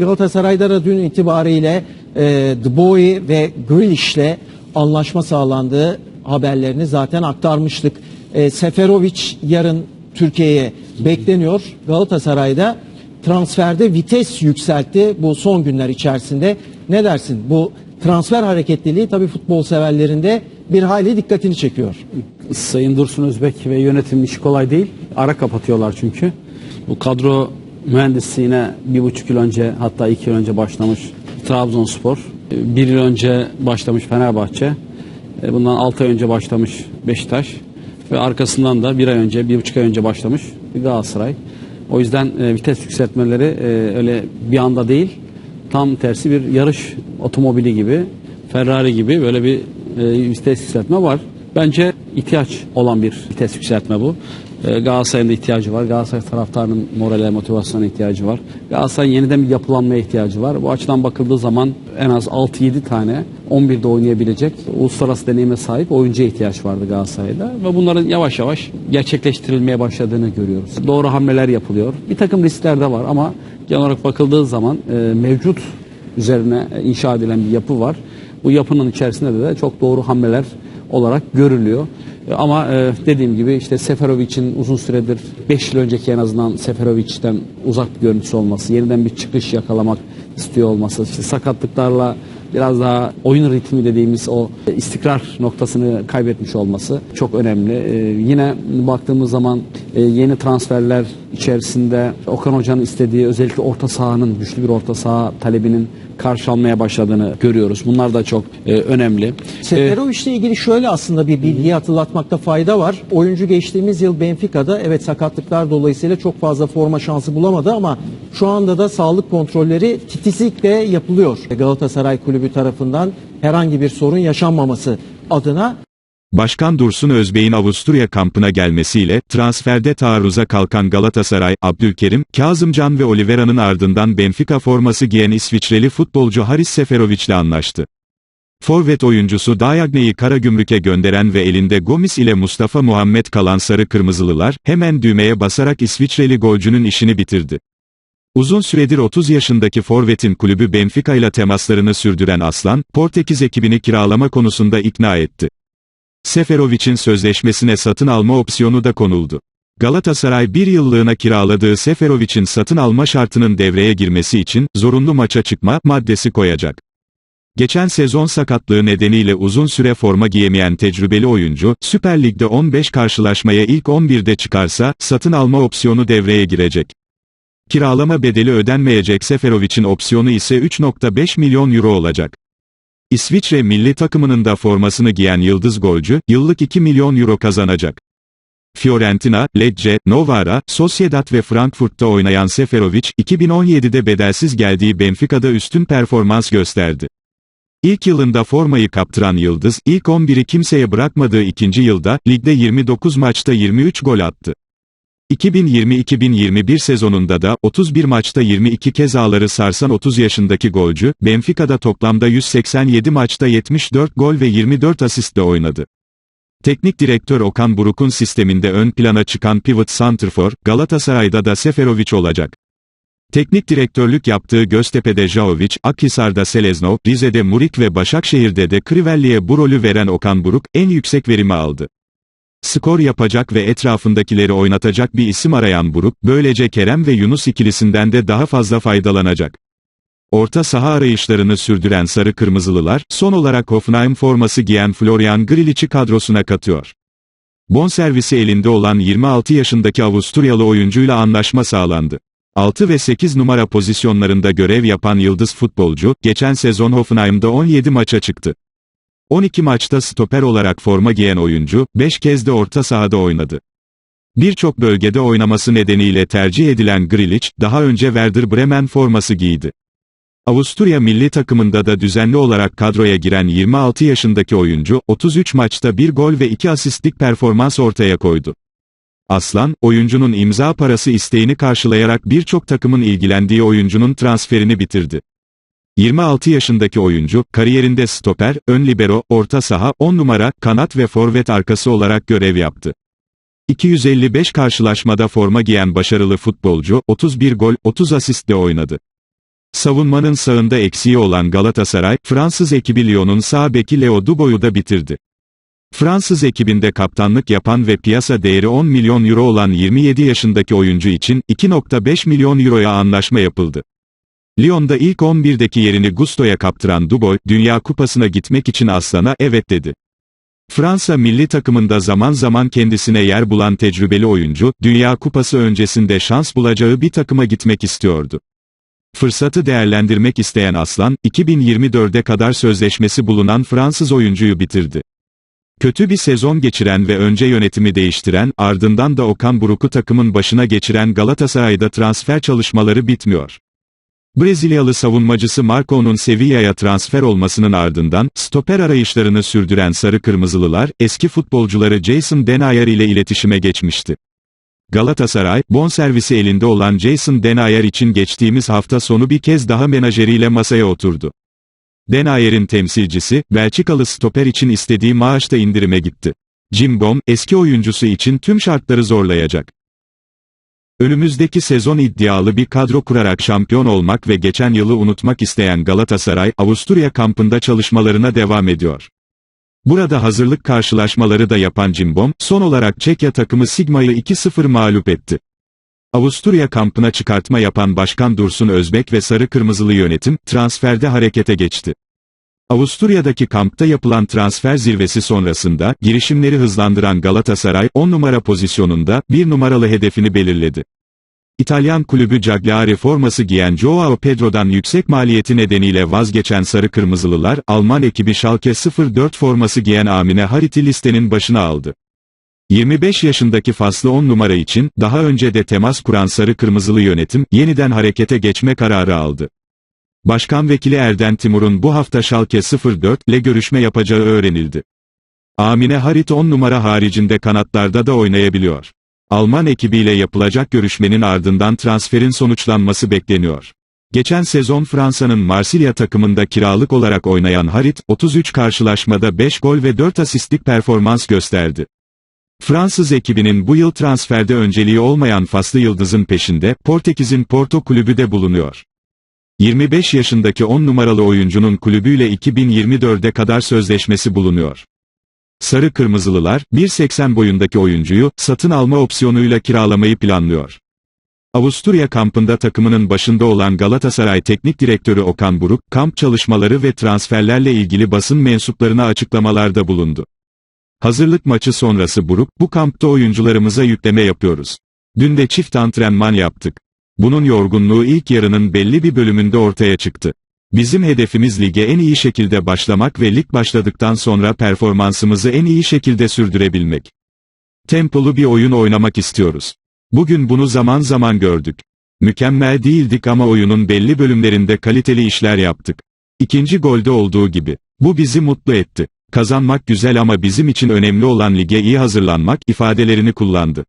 Galatasaray'da da dün itibariyle e, The Boy ve Grealish'le anlaşma sağlandığı haberlerini zaten aktarmıştık. E, Seferovic yarın Türkiye'ye bekleniyor. Galatasaray'da transferde vites yükseltti bu son günler içerisinde. Ne dersin? Bu transfer hareketliliği tabii futbol severlerinde bir hayli dikkatini çekiyor. Sayın Dursun Özbek ve yönetim işi kolay değil. Ara kapatıyorlar çünkü. Bu kadro mühendisliğine bir buçuk yıl önce hatta iki yıl önce başlamış Trabzonspor. Bir yıl önce başlamış Fenerbahçe. E, Bundan altı ay önce başlamış Beşiktaş. Ve arkasından da bir ay önce, bir buçuk ay önce başlamış Galatasaray. O yüzden e, vites yükseltmeleri e, öyle bir anda değil. Tam tersi bir yarış otomobili gibi, Ferrari gibi böyle bir e, vites yükseltme var. Bence ihtiyaç olan bir vites yükseltme bu. E, Galatasaray'ın da ihtiyacı var. Galatasaray taraftarının morale, motivasyona ihtiyacı var. Galatasaray'ın yeniden bir yapılanmaya ihtiyacı var. Bu açıdan bakıldığı zaman en az 6-7 tane 11'de oynayabilecek uluslararası deneyime sahip oyuncuya ihtiyaç vardı Galatasaray'da. Ve bunların yavaş yavaş gerçekleştirilmeye başladığını görüyoruz. Doğru hamleler yapılıyor. Bir takım riskler de var ama genel olarak bakıldığı zaman e, mevcut üzerine e, inşa edilen bir yapı var. Bu yapının içerisinde de çok doğru hamleler olarak görülüyor. Ama e, dediğim gibi işte Seferovic'in uzun süredir 5 yıl önceki en azından Seferovic'ten uzak bir görüntüsü olması, yeniden bir çıkış yakalamak istiyor olması, işte sakatlıklarla biraz daha oyun ritmi dediğimiz o istikrar noktasını kaybetmiş olması çok önemli. E, yine baktığımız zaman e, yeni transferler içerisinde Okan Hoca'nın istediği özellikle orta sahanın güçlü bir orta saha talebinin karşılanmaya başladığını görüyoruz. Bunlar da çok e, önemli. Seferovic'le ilgili şöyle aslında bir bilgiyi hatırlatmakta fayda var. Oyuncu geçtiğimiz yıl Benfica'da evet sakatlıklar dolayısıyla çok fazla forma şansı bulamadı ama şu anda da sağlık kontrolleri titizlikle yapılıyor. Galatasaray Kulübü tarafından herhangi bir sorun yaşanmaması adına Başkan Dursun Özbey'in Avusturya kampına gelmesiyle transferde taarruza kalkan Galatasaray, Abdülkerim, Kazımcan ve Oliveira'nın ardından Benfica forması giyen İsviçreli futbolcu Haris Seferovic'le anlaştı. Forvet oyuncusu Dayagne'yi Karagümrük'e gönderen ve elinde Gomis ile Mustafa Muhammed kalan sarı kırmızılılar, hemen düğmeye basarak İsviçreli golcünün işini bitirdi. Uzun süredir 30 yaşındaki Forvet'in kulübü Benfica ile temaslarını sürdüren Aslan, Portekiz ekibini kiralama konusunda ikna etti. Seferovic'in sözleşmesine satın alma opsiyonu da konuldu. Galatasaray bir yıllığına kiraladığı Seferovic'in satın alma şartının devreye girmesi için, zorunlu maça çıkma maddesi koyacak. Geçen sezon sakatlığı nedeniyle uzun süre forma giyemeyen tecrübeli oyuncu, Süper Lig'de 15 karşılaşmaya ilk 11'de çıkarsa, satın alma opsiyonu devreye girecek. Kiralama bedeli ödenmeyecek Seferovic'in opsiyonu ise 3.5 milyon euro olacak. İsviçre milli takımının da formasını giyen yıldız golcü, yıllık 2 milyon euro kazanacak. Fiorentina, Lecce, Novara, Sociedad ve Frankfurt'ta oynayan Seferovic, 2017'de bedelsiz geldiği Benfica'da üstün performans gösterdi. İlk yılında formayı kaptıran Yıldız, ilk 11'i kimseye bırakmadığı ikinci yılda, ligde 29 maçta 23 gol attı. 2020-2021 sezonunda da 31 maçta 22 kez ağları sarsan 30 yaşındaki golcü, Benfica'da toplamda 187 maçta 74 gol ve 24 asistle oynadı. Teknik direktör Okan Buruk'un sisteminde ön plana çıkan pivot santrfor, Galatasaray'da da Seferovic olacak. Teknik direktörlük yaptığı Göztepe'de Jaovic, Akhisar'da Seleznov, Rize'de Murik ve Başakşehir'de de Crivelli'ye bu rolü veren Okan Buruk, en yüksek verimi aldı. Skor yapacak ve etrafındakileri oynatacak bir isim arayan Buruk, böylece Kerem ve Yunus ikilisinden de daha fazla faydalanacak. Orta saha arayışlarını sürdüren Sarı Kırmızılılar, son olarak Hoffenheim forması giyen Florian Grilic'i kadrosuna katıyor. Bonservisi elinde olan 26 yaşındaki Avusturyalı oyuncuyla anlaşma sağlandı. 6 ve 8 numara pozisyonlarında görev yapan yıldız futbolcu, geçen sezon Hoffenheim'da 17 maça çıktı. 12 maçta stoper olarak forma giyen oyuncu, 5 kez de orta sahada oynadı. Birçok bölgede oynaması nedeniyle tercih edilen Grilic, daha önce Werder Bremen forması giydi. Avusturya milli takımında da düzenli olarak kadroya giren 26 yaşındaki oyuncu, 33 maçta 1 gol ve 2 asistlik performans ortaya koydu. Aslan, oyuncunun imza parası isteğini karşılayarak birçok takımın ilgilendiği oyuncunun transferini bitirdi. 26 yaşındaki oyuncu, kariyerinde stoper, ön libero, orta saha, 10 numara, kanat ve forvet arkası olarak görev yaptı. 255 karşılaşmada forma giyen başarılı futbolcu, 31 gol, 30 asistle oynadı. Savunmanın sağında eksiği olan Galatasaray, Fransız ekibi Lyon'un sağ beki Leo Dubois'u da bitirdi. Fransız ekibinde kaptanlık yapan ve piyasa değeri 10 milyon euro olan 27 yaşındaki oyuncu için 2.5 milyon euroya anlaşma yapıldı. Lyon'da ilk 11'deki yerini Gusto'ya kaptıran Dubois, Dünya Kupası'na gitmek için Aslan'a evet dedi. Fransa milli takımında zaman zaman kendisine yer bulan tecrübeli oyuncu, Dünya Kupası öncesinde şans bulacağı bir takıma gitmek istiyordu. Fırsatı değerlendirmek isteyen Aslan, 2024'e kadar sözleşmesi bulunan Fransız oyuncuyu bitirdi. Kötü bir sezon geçiren ve önce yönetimi değiştiren, ardından da Okan Buruk'u takımın başına geçiren Galatasaray'da transfer çalışmaları bitmiyor. Brezilyalı savunmacısı Marco'nun Sevilla'ya transfer olmasının ardından, stoper arayışlarını sürdüren Sarı Kırmızılılar, eski futbolcuları Jason Denayer ile iletişime geçmişti. Galatasaray, bonservisi elinde olan Jason Denayer için geçtiğimiz hafta sonu bir kez daha menajeriyle masaya oturdu. Denayer'in temsilcisi, Belçikalı stoper için istediği maaşta indirime gitti. Jim Bom, eski oyuncusu için tüm şartları zorlayacak. Önümüzdeki sezon iddialı bir kadro kurarak şampiyon olmak ve geçen yılı unutmak isteyen Galatasaray, Avusturya kampında çalışmalarına devam ediyor. Burada hazırlık karşılaşmaları da yapan Cimbom, son olarak Çekya takımı Sigma'yı 2-0 mağlup etti. Avusturya kampına çıkartma yapan Başkan Dursun Özbek ve Sarı Kırmızılı yönetim, transferde harekete geçti. Avusturya'daki kampta yapılan transfer zirvesi sonrasında, girişimleri hızlandıran Galatasaray, 10 numara pozisyonunda, 1 numaralı hedefini belirledi. İtalyan kulübü Cagliari forması giyen Joao Pedro'dan yüksek maliyeti nedeniyle vazgeçen Sarı Kırmızılılar, Alman ekibi Schalke 04 forması giyen Amine Harit'i listenin başına aldı. 25 yaşındaki faslı 10 numara için, daha önce de temas kuran Sarı Kırmızılı yönetim, yeniden harekete geçme kararı aldı. Başkan Vekili Erden Timur'un bu hafta Schalke 04 ile görüşme yapacağı öğrenildi. Amine Harit 10 numara haricinde kanatlarda da oynayabiliyor. Alman ekibiyle yapılacak görüşmenin ardından transferin sonuçlanması bekleniyor. Geçen sezon Fransa'nın Marsilya takımında kiralık olarak oynayan Harit, 33 karşılaşmada 5 gol ve 4 asistlik performans gösterdi. Fransız ekibinin bu yıl transferde önceliği olmayan Faslı Yıldız'ın peşinde, Portekiz'in Porto kulübü de bulunuyor. 25 yaşındaki 10 numaralı oyuncunun kulübüyle 2024'e kadar sözleşmesi bulunuyor. Sarı Kırmızılılar, 1.80 boyundaki oyuncuyu, satın alma opsiyonuyla kiralamayı planlıyor. Avusturya kampında takımının başında olan Galatasaray Teknik Direktörü Okan Buruk, kamp çalışmaları ve transferlerle ilgili basın mensuplarına açıklamalarda bulundu. Hazırlık maçı sonrası Buruk, bu kampta oyuncularımıza yükleme yapıyoruz. Dün de çift antrenman yaptık. Bunun yorgunluğu ilk yarının belli bir bölümünde ortaya çıktı. Bizim hedefimiz lige en iyi şekilde başlamak ve lig başladıktan sonra performansımızı en iyi şekilde sürdürebilmek. Tempolu bir oyun oynamak istiyoruz. Bugün bunu zaman zaman gördük. Mükemmel değildik ama oyunun belli bölümlerinde kaliteli işler yaptık. İkinci golde olduğu gibi. Bu bizi mutlu etti. Kazanmak güzel ama bizim için önemli olan lige iyi hazırlanmak ifadelerini kullandı.